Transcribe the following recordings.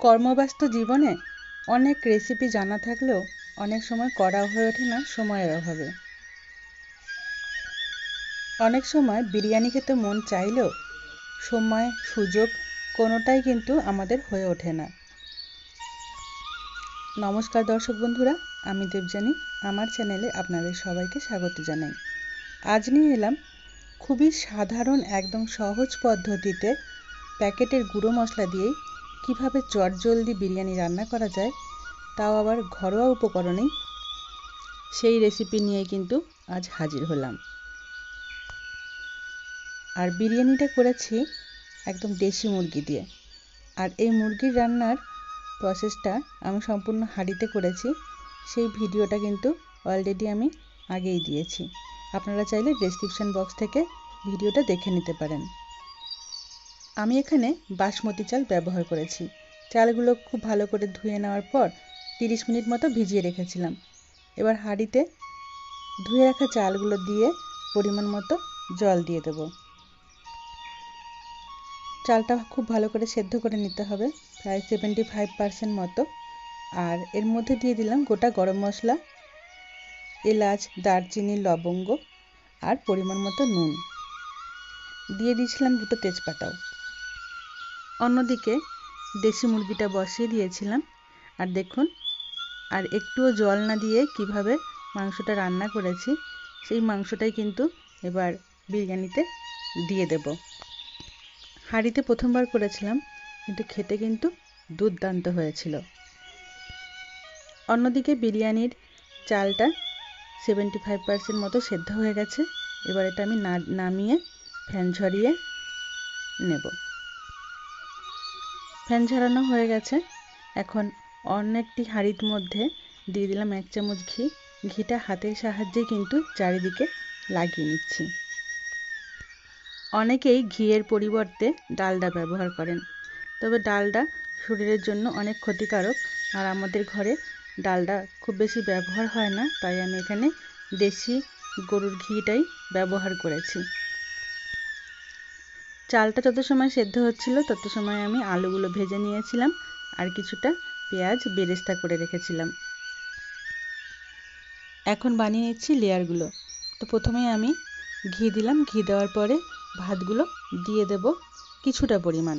কর্মব্যস্ত জীবনে অনেক রেসিপি জানা থাকলেও অনেক সময় করা হয়ে ওঠে না সময়ের অভাবে। অনেক সময় বিরিয়ানি খেতে মন চাইলেও সময়, সুযোগ কোনোটাই কিন্তু আমাদের হয়ে ওঠে না। নমস্কার দর্শক বন্ধুরা, আমি দেবজানি আমার চ্যানেলে আপনাদের সবাইকে স্বাগত জানাই। আজ নিয়ে এলাম খুবই সাধারণ, একদম সহজ পদ্ধতিতে প্যাকেটের গুঁড়ো মশলা দিয়েই কীভাবে চটজলদি বিরিয়ানি রান্না করা যায়, তাও আবার ঘরোয়া উপকরণেই, সেই রেসিপি নিয়ে কিন্তু আজ হাজির হলাম। আর বিরিয়ানিটা করেছি একদম দেশি মুরগি দিয়ে। আর এই মুরগির রান্নার প্রসেসটা আমি সম্পূর্ণ হাঁড়িতে করেছি, সেই ভিডিওটা কিন্তু অলরেডি আমি আগেই দিয়েছি। আপনারা চাইলে ডেসক্রিপশান বক্স থেকে ভিডিওটা দেখে নিতে পারেন। আমি এখানে বাসমতি চাল ব্যবহার করেছি। চালগুলো খুব ভালো করে ধুয়ে নেওয়ার পর তিরিশ মিনিট মতো ভিজিয়ে রেখেছিলাম। এবার হাঁড়িতে ধুয়ে রাখা চালগুলো দিয়ে পরিমাণ মতো জল দিয়ে দেব। চালটা খুব ভালো করে সেদ্ধ করে নিতে হবে, প্রায় সেভেন্টি ফাইভ পার্সেন্ট মতো। আর এর মধ্যে দিয়ে দিলাম গোটা গরম মশলা, এলাচ, দারচিনি, লবঙ্গ আর পরিমাণ মতো নুন। দিয়ে দিয়েছিলাম দুটো তেজপাতাও। অন্যদিকে দেশি মুরগিটা বসিয়ে দিয়েছিলাম। আর দেখুন, আর একটুও জল না দিয়ে কীভাবে মাংসটা রান্না করেছি, সেই মাংসটাই কিন্তু এবার বিরিয়ানিতে দিয়ে দেব। হাঁড়িতে প্রথমবার করেছিলাম, কিন্তু খেতে কিন্তু দুর্দান্ত হয়েছিল। অন্যদিকে বিরিয়ানির চালটা সেভেন্টি ফাইভ পার্সেন্ট মতো সেদ্ধ হয়ে গেছে। এবার এটা আমি নামিয়ে, ফ্যান ঝরিয়ে নেব। ফ্যান হয়ে গেছে। এখন অন্য একটি হাঁড়ির মধ্যে দিয়ে দিলাম এক চামচ ঘি। ঘিটা হাতের সাহায্যে কিন্তু চারিদিকে লাগিয়ে নিচ্ছি। অনেকেই ঘিয়ের পরিবর্তে ডালডা ব্যবহার করেন। তবে ডালডা শরীরের জন্য অনেক ক্ষতিকারক। আর আমাদের ঘরে ডালডা খুব বেশি ব্যবহার হয় না। তাই আমি এখানে দেশি গরুর ঘিটাই ব্যবহার করেছি। চালটা যত সময় সেদ্ধ হচ্ছিল, তত সময় আমি আলুগুলো ভেজে নিয়েছিলাম আর কিছুটা পেঁয়াজ বেরেস্তা করে রেখেছিলাম। এখন বানিয়ে নিচ্ছি লেয়ারগুলো। তো প্রথমে আমি ঘি দিলাম। ঘি দেওয়ার পরে ভাতগুলো দিয়ে দেব কিছুটা পরিমাণ।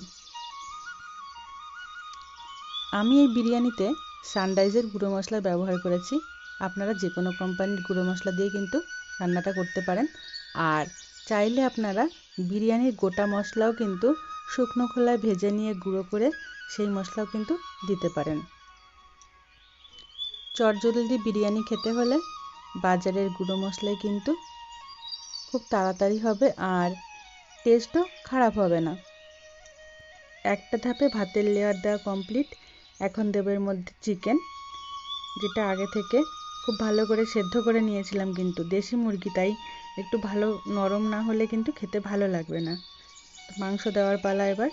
আমি এই বিরিয়ানিতে সানরাইজের গুঁড়ো মশলা ব্যবহার করেছি। আপনারা যে কোনো কোম্পানির গুঁড়ো মশলা দিয়ে কিন্তু রান্নাটা করতে পারেন। আর চাইলে আপনারা বিরিয়ানির গোটা মশলাও কিন্তু শুকনো খোলায় ভেজে নিয়ে গুঁড়ো করে সেই মশলাও কিন্তু দিতে পারেন। চটজলদি বিরিয়ানি খেতে হলে বাজারের গুঁড়ো মশলাই কিন্তু খুব তাড়াতাড়ি হবে আর টেস্টও খারাপ হবে না। একটা ধাপে ভাতের লেয়ার দেওয়া কমপ্লিট এখন দেবের মধ্যে চিকেন যেটা আগে থেকে খুব ভালো করে সেদ্ধ করে নিয়েছিলাম কিন্তু। দেশি মুরগি, তাই একটু ভালো নরম না হলে কিন্তু খেতে ভালো লাগবে না। মাংস দেওয়ার পালা এবার।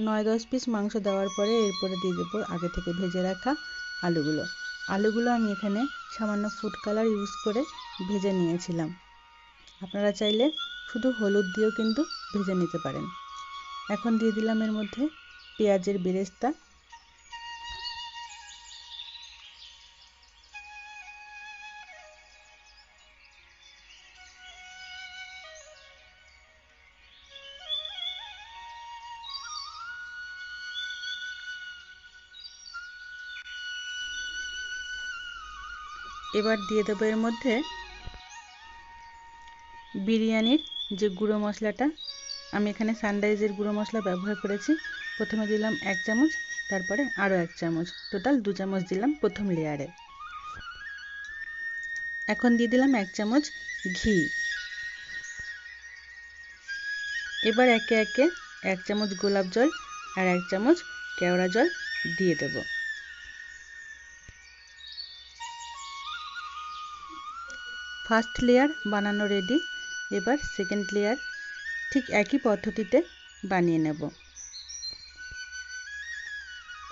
নয় দশ পিস মাংস দেওয়ার পরে এরপরে দিয়ে দেবো আগে থেকে ভেজে রাখা আলুগুলো। আলুগুলো আমি এখানে সামান্য ফুড কালার ইউজ করে ভেজে নিয়েছিলাম। আপনারা চাইলে শুধু হলুদ দিয়েও কিন্তু ভেজে নিতে পারেন। এখন দিয়ে দিলাম এর মধ্যে পেঁয়াজের বেরেস্তা। এবার দিয়ে দেবো এর মধ্যে বিরিয়ানির যে গুঁড়ো মশলাটা। আমি এখানে সানরাইজের গুঁড়ো মশলা ব্যবহার করেছি। প্রথমে দিলাম এক চামচ, তারপরে আরও এক চামচ। টোটাল দু চামচ দিলাম প্রথম লেয়ারে এখন দিয়ে দিলাম এক চামচ ঘি। এবার একে একে এক চামচ গোলাপ জল আর এক চামচ কেওড়া জল দিয়ে দেবো। ফার্স্ট লেয়ার বানানো রেডি এবার সেকেন্ড লেয়ার ঠিক একই পদ্ধতিতে বানিয়ে নেব।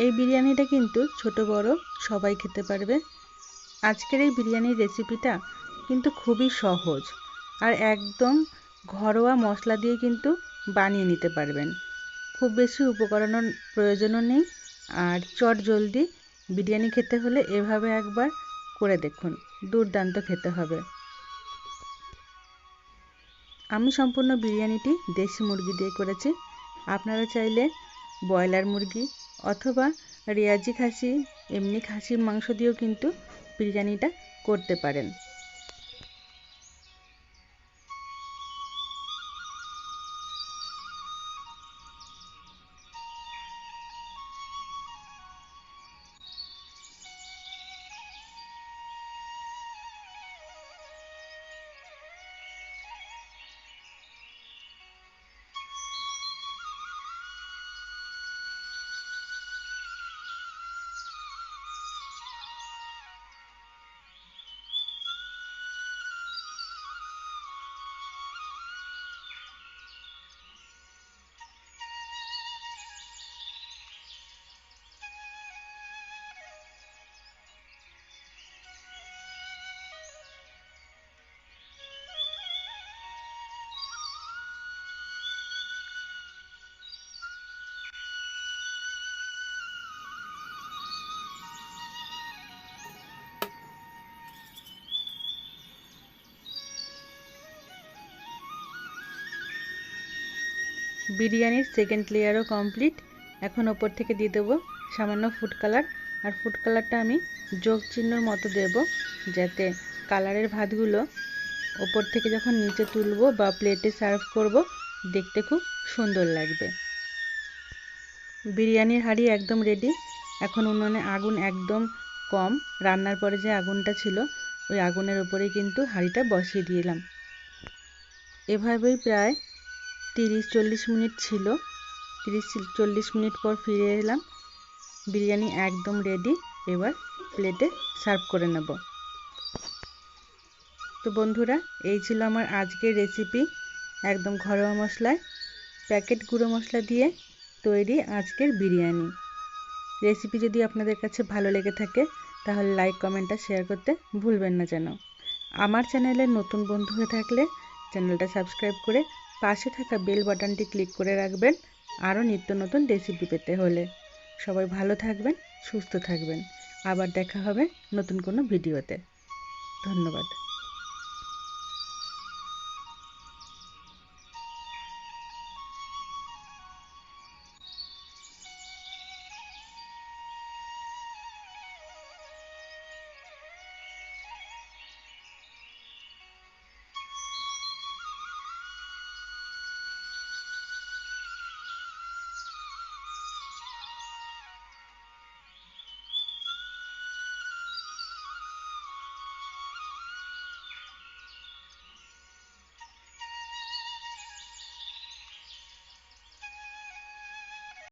এই বিরিয়ানিটা কিন্তু ছোট, বড় সবাই খেতে পারবে। আজকের এই বিরিয়ানির রেসিপিটা কিন্তু খুবই সহজ আর একদম ঘরোয়া মশলা দিয়ে কিন্তু বানিয়ে নিতে পারবেন। খুব বেশি উপকরণের প্রয়োজনও নেই আর চট জলদি বিরিয়ানি খেতে হলে এভাবে একবার করে দেখুন, দুর্দান্ত খেতে হবে। আমি সম্পূর্ণ বিরিয়ানিটি দেশি মুরগি দিয়ে করেছি। আপনারা চাইলে ব্রয়লার মুরগি অথবা রেয়াজি খাসি এমনি খাসির মাংস দিয়েও কিন্তু বিরিয়ানিটা করতে পারেন। বিরিয়ানির সেকেন্ড লেয়ারও কমপ্লিট এখন ওপর থেকে দিয়ে দেবো সামান্য ফুড কালার আর ফুড কালারটা আমি যোগ চিহ্নর মতো দেব যাতে কালারের ভাতগুলো ওপর থেকে যখন নিচে তুলবো বা প্লেটে সার্ভ করব, দেখতে খুব সুন্দর লাগবে। বিরিয়ানির হাঁড়ি একদম রেডি এখন উনুনে আগুন একদম কম। রান্নার পরে যে আগুনটা ছিল, ওই আগুনের ওপরেই কিন্তু হাঁড়িটা বসিয়ে দিলাম। এভাবেই প্রায় তিরিশ চল্লিশ মিনিট ছিল। তিরিশ চল্লিশ মিনিট পর ফিরে এলাম। বিরিয়ানি একদম রেডি এবার প্লেটে সার্ভ করে নেব। তো বন্ধুরা, এই ছিল আমার আজকের রেসিপি একদম ঘরোয়া মশলায় প্যাকেট গুঁড়ো মশলা দিয়ে তৈরি আজকের বিরিয়ানি। রেসিপি যদি আপনাদের কাছে ভালো লেগে থাকে, তাহলে লাইক কমেন্ট আর শেয়ার করতে ভুলবেন না যেন। আমার চ্যানেলে নতুন বন্ধু হয়ে থাকলে চ্যানেলটা সাবস্ক্রাইব করে পাশে থাকা বেল বাটনটি ক্লিক করে রাখবেন। আরও নিত্য নতুন রেসিপি পেতে হলে। সবাই ভালো থাকবেন, সুস্থ থাকবেন। আবার দেখা হবে নতুন কোনো ভিডিওতে। ধন্যবাদ।